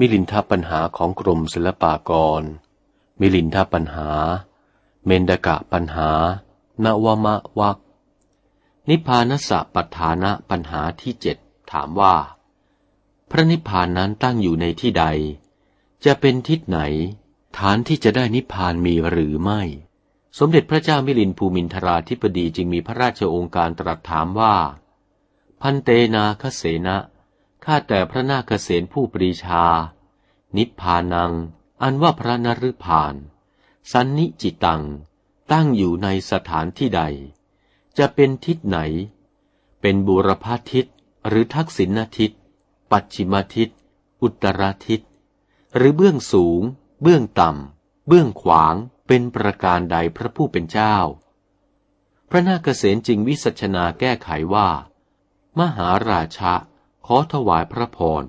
มิลินทปัญหาของกรมศิลปากร มิลินทปัญหา เมนดกะปัญหา นวมะวักนิพานสะปัฏฐานะปัญหาที่เจ็ดถามว่า พระนิพพานนั้นตั้งอยู่ในที่ใด จะเป็นทิศไหน ฐานที่จะได้นิพพานมีหรือไม่ สมเด็จพระเจ้ามิลินภูมินทราธิปดีจึงมีพระราชโองการตรัสถามว่า พันเตนาคเสนะ ข้าแต่พระนาคเษนผู้ปรีชา นิพพานัง อันว่าพระนรุพาน สันนิจิตัง ตั้งอยู่ในสถานที่ใด จะเป็นทิศไหน เป็นบุรพาทิศหรือทักษิณทิศ ปัจฉิมทิศ อุตรทิศ หรือเบื้องสูง เบื้องต่ำ เบื้องขวาง เป็นประการใดพระผู้เป็นเจ้า พระนาคเษนจึงวิสัชนาแก้ไขว่า มหาราชะ ขอถวายพระพร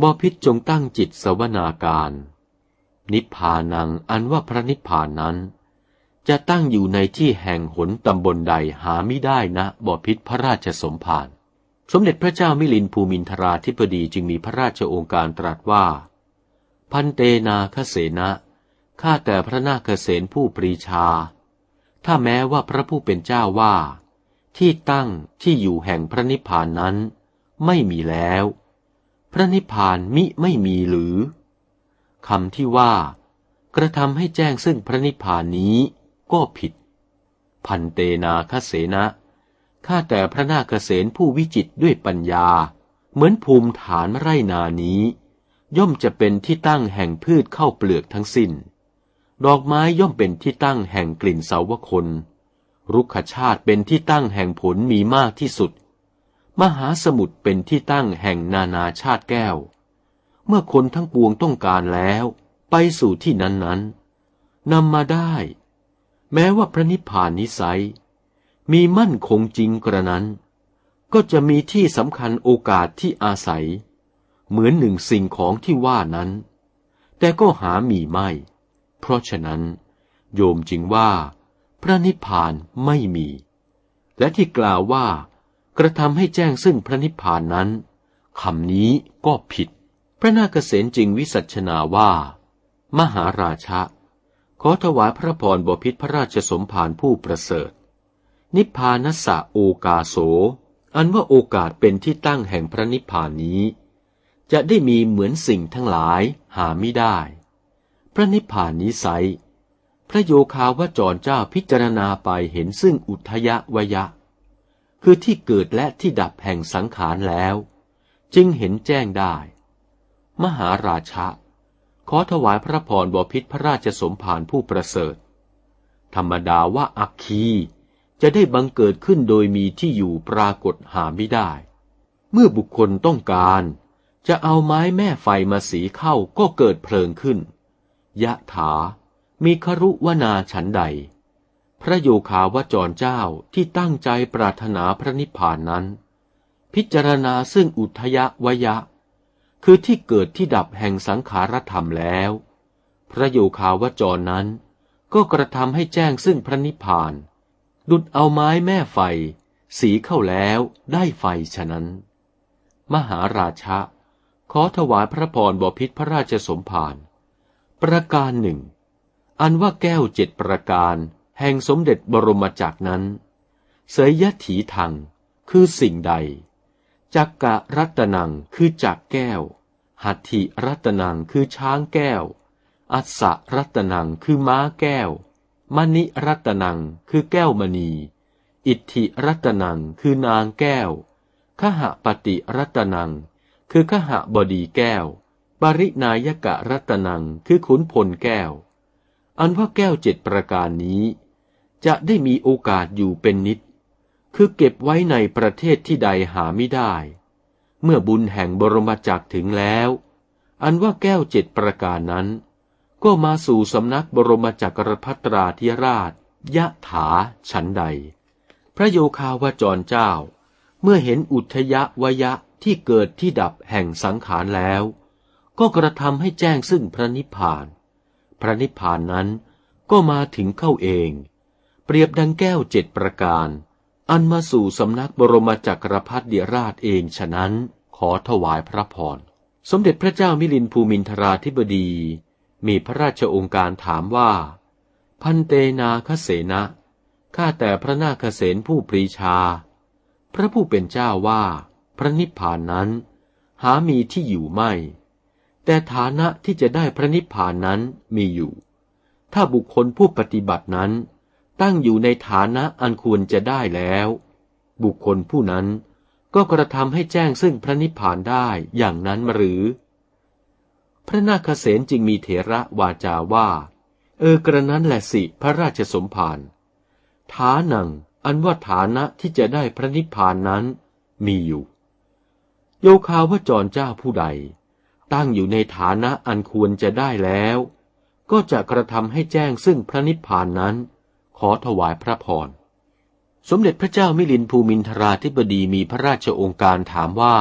บพิษจงตั้งจิตสวนาการ นิพพานังอันว่าพระนิพพานนั้น จะตั้งอยู่ในที่แห่งหนตำบลใดหาไม่ได้นะบพิษพระราชสมภารสมเด็จพระเจ้ามิลินภูมินทราธิปดีจึงมีพระราชโองการตรัสว่า พันเตนาคเสนะข้าแต่พระนาคเสนผู้ปรีชา ถ้าแม้ว่าพระผู้เป็นเจ้าว่า ที่ตั้งที่อยู่แห่งพระนิพพานนั้น ไม่มีแล้ว พระนิพพานมิไม่มีหรือคำที่ว่า กระทำให้แจ้งซึ่งพระนิพพานนี้ก็ผิด พันเตนาคเสนะข้าแต่พระนาคเษนผู้วิจิตด้วยปัญญา เหมือนภูมิฐานไรนานี้ ย่อมจะเป็นที่ตั้งแห่งพืชเข้าเปลือกทั้งสิน้น ดอกไม้ย่อมเป็นที่ตั้งแห่งกลิ่นเสาวคน รุกขชาติเป็นที่ตั้งแห่งผลมีมากที่สุด มหาสมุทรเป็นที่ตั้งแห่งนานาชาติแก้ว เมื่อคนทั้งปวงต้องการแล้ว ไปสู่ที่นั้นๆนำมาได้ แม้ว่าพระนิพพานนิสัย มีมั่นคงจริงกระนั้น ก็จะมีที่สำคัญโอกาสที่อาศัย เหมือนหนึ่งสิ่งของที่ว่านั้น แต่ก็หามีไม่ เพราะฉะนั้น โยมจึงว่า พระนิพพานไม่มี และที่กล่าวว่า กระทำให้แจ้งซึ่งพระนิพพานนั้นคำนี้ก็ผิด พระนาคเษนจึงวิสัชนาว่า มหาราชะ ขอถวายพระพรบพิษพระราชสมภารผู้ประเสริฐ นิพพานัสสะโอกาโส อันว่าโอกาสเป็นที่ตั้งแห่งพระนิพพานนี้ จะได้มีเหมือนสิ่งทั้งหลายหาไม่ได้ พระนิพพานนี้ไซพระโยคาวจรเจ้าพิจารณาไปเห็นซึ่งอุทยะวยะ คือที่เกิดและที่ดับแห่งสังขารแล้ว จึงเห็นแจ้งได้ มหาราชะ ขอถวายพระพรบพิษพระราชสมภารผู้ประเสริฐ ธรรมดาว่าอักคีจะได้บังเกิดขึ้นโดยมีที่อยู่ปรากฏหาไม่ได้ เมื่อบุคคลต้องการ จะเอาไม้แม่ไฟมาสีเข้าก็เกิดเพลิงขึ้น ยะถา มีครุวนาฉันใด ระโยคาวจรเจ้าที่ตั้งใจปรารถนาพระนิพพานนั้น พิจารณาซึ่งอุทยวยะ คือที่เกิดที่ดับแห่งสังขารธรรมแล้ว พระโยคาวจรนั้น ก็กระทำให้แจ้งซึ่งพระนิพพาน ดุดเอาไม้แม่ไฟ สีเข้าแล้วได้ไฟฉะนั้น มหาราชะ ขอถวายพระพรบพิษพระราชสมภารประการหนึ่ง อันว่าแก้วเจ็ดประการ แห่งสมเด็จบรมจักรนั้น เสยยถีทังคือสิ่งใด จักกะรัตนังคือจักแก้ว หัตถิรัตนังคือช้างแก้ว อัสสะรัตนังคือม้าแก้ว มณิรัตนังคือแก้วมณี อิทธิรัตนังคือนางแก้ว ขหปฏิรัตนัง คือขหบดีแก้ว ปรินายกะรัตนังคือขุนพลแก้ว อันว่าแก้วเจ็ดประการนี้ จะได้มีโอกาสอยู่เป็นนิด คือเก็บไว้ในประเทศที่ใดหาไม่ได้ เมื่อบุญแห่งบรมจักถึงแล้ว อันว่าแก้วเจ็ดประการนั้น ก็มาสู่สำนักบรมจักรพัตราธิราชยะถาฉันใด พระโยคาวจรเจ้า เมื่อเห็นอุทยะวยะที่เกิดที่ดับแห่งสังขารแล้ว ก็กระทำให้แจ้งซึ่งพระนิพพาน พระนิพพานนั้นก็มาถึงเข้าเอง เปรียบดังแก้วเจ็ดประการ อันมาสู่สำนักบรมจักรพรรดิราชเองฉะนั้นขอถวายพระพร สมเด็จพระเจ้ามิลินภูมินทราธิบดี มีพระราชองค์การถามว่า พันเตนาคเสนะข้าแต่พระนาคเสนผู้ปรีชา พระผู้เป็นเจ้าว่า พระนิพพานนั้น หามีที่อยู่ไม่ แต่ฐานะที่จะได้พระนิพพานนั้นมีอยู่ ถ้าบุคคลผู้ปฏิบัตินั้น ตั้งอยู่ในฐานะอันควรจะได้แล้ว บุคคลผู้นั้นก็กระทำให้แจ้งซึ่งพระนิพพานได้อย่างนั้นหรือ พระนาคเษนจึงมีเถระวาจาว่า เออกระนั้นแหละสิพระราชสมภารฐานังอันว่าฐานะที่จะได้พระนิพพานนั้นมีอยู่ โยคาวจรเจ้าผู้ใด ตั้งอยู่ในฐานะอันควรจะได้แล้ว ก็จะกระทำให้แจ้งซึ่งพระนิพพานนั้น ขอถวายพระพร สมเด็จพระเจ้ามิลินภูมินทราธิบดีมีพระราชองค์การถามว่า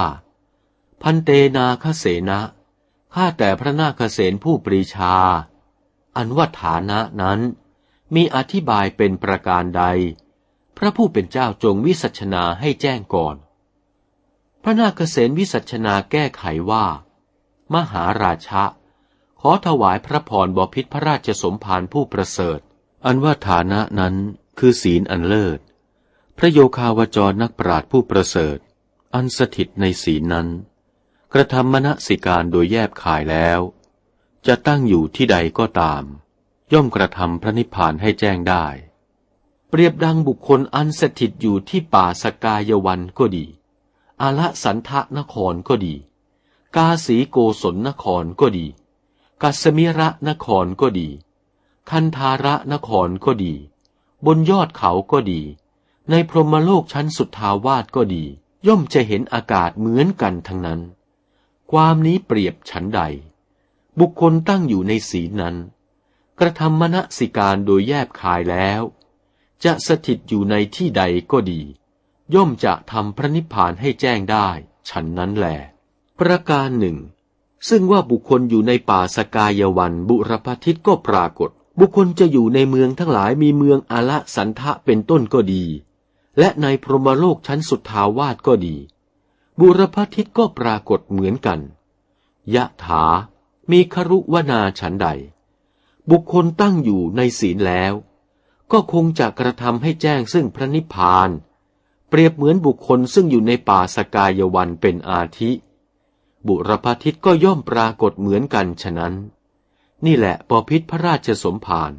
พันเตนาคเสนะข้าแต่พระนาคเสนผู้ปรีชา อันว่าฐานะนั้น มีอธิบายเป็นประการใด พระผู้เป็นเจ้าจงวิสัชนาให้แจ้งก่อน พระนาคเษนวิสัชนาแก้ไขว่า มหาราชะขอถวายพระพรบพิษพระราชสมภารผู้ประเสริฐ อันว่าฐานะนั้นคือศีลอันเลิศ พระโยคาวจรนักปราชญ์ผู้ประเสริฐ อันสถิตในศีลนั้น กระทำมณสิการโดยแยบขายแล้ว จะตั้งอยู่ที่ใดก็ตาม ย่อมกระทำพระนิพพานให้แจ้งได้ เปรียบดังบุคคลอันสถิตอยู่ที่ป่าสกายวันก็ดี อาละสันทะนครก็ดี กาสีโกศลนครก็ดี กัสมิระนครก็ดี คันธาระนครก็ดี บนยอดเขาก็ดี ในพรหมโลกชั้นสุดทาวาสก็ดี ย่อมจะเห็นอากาศเหมือนกันทั้งนั้น ความนี้เปรียบฉันใด บุคคลตั้งอยู่ในศีลนั้น กระทำมณสิการโดยแยบคายแล้ว จะสถิตอยู่ในที่ใดก็ดี ย่อมจะทำพระนิพพานให้แจ้งได้ ฉันนั้นแหลประการหนึ่งซึ่งว่าบุคคลอยู่ในป่าสกายวันบุรพทิตก็ปรากฏ บุคคลจะอยู่ในเมืองทั้งหลายมีเมืองอาละสันทะเป็นต้นก็ดี และในพรหมโลกชั้นสุดทาวาสก็ดี บุรพทิตก็ปรากฏเหมือนกัน ยะถา มีครุวนาฉันใด บุคคลตั้งอยู่ในศีลแล้ว ก็คงจะกระทำให้แจ้งซึ่งพระนิพพาน เปรียบเหมือนบุคคลซึ่งอยู่ในป่าสกายวันเป็นอาทิ บุรพทิตก็ย่อมปรากฏเหมือนกันฉะนั้น นี่แหละปอพิษพระราชสมภาร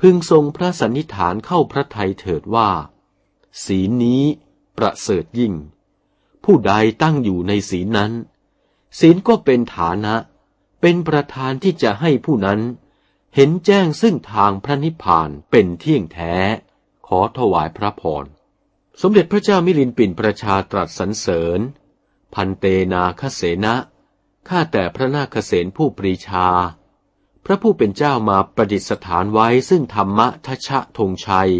พึงทรงพระสันนิฐานเข้าพระทัยเถิดว่า ศีลนี้ประเสริฐยิ่ง ผู้ใดตั้งอยู่ในศีลนั้น ศีลก็เป็นฐานะ เป็นประธานที่จะให้ผู้นั้น เห็นแจ้งซึ่งทางพระนิพพานเป็นเที่ยงแท้ ขอถวายพระพรสมเด็จพระเจ้ามิลินปินประชาตรัสสรรเสริญ พันเตนาคเสนะข้าแต่พระนาคเสนผู้ปรีชา พระผู้เป็นเจ้ามาประดิษฐานไว้ซึ่งธรรมะทชะธงชัย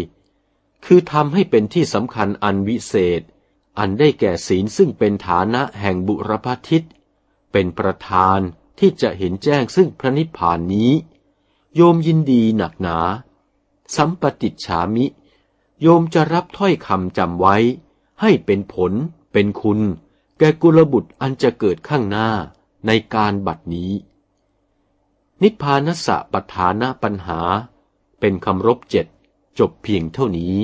คือทำให้เป็นที่สำคัญอันวิเศษ อันได้แก่ศีลซึ่งเป็นฐานะแห่งบุรพทิตเป็นประธานที่จะเห็นแจ้งซึ่งพระนิพพานนี้ โยมยินดีหนักหนา สัมปติฉามิ โยมจะรับถ้อยคำจำไว้ ให้เป็นผล เป็นคุณ แก่กุลบุตรอันจะเกิดข้างหน้าในการบัดนี้ นิพพานสะปัฏฐานะปัญหา เป็นคำรบเจ็ดจบเพียงเท่านี้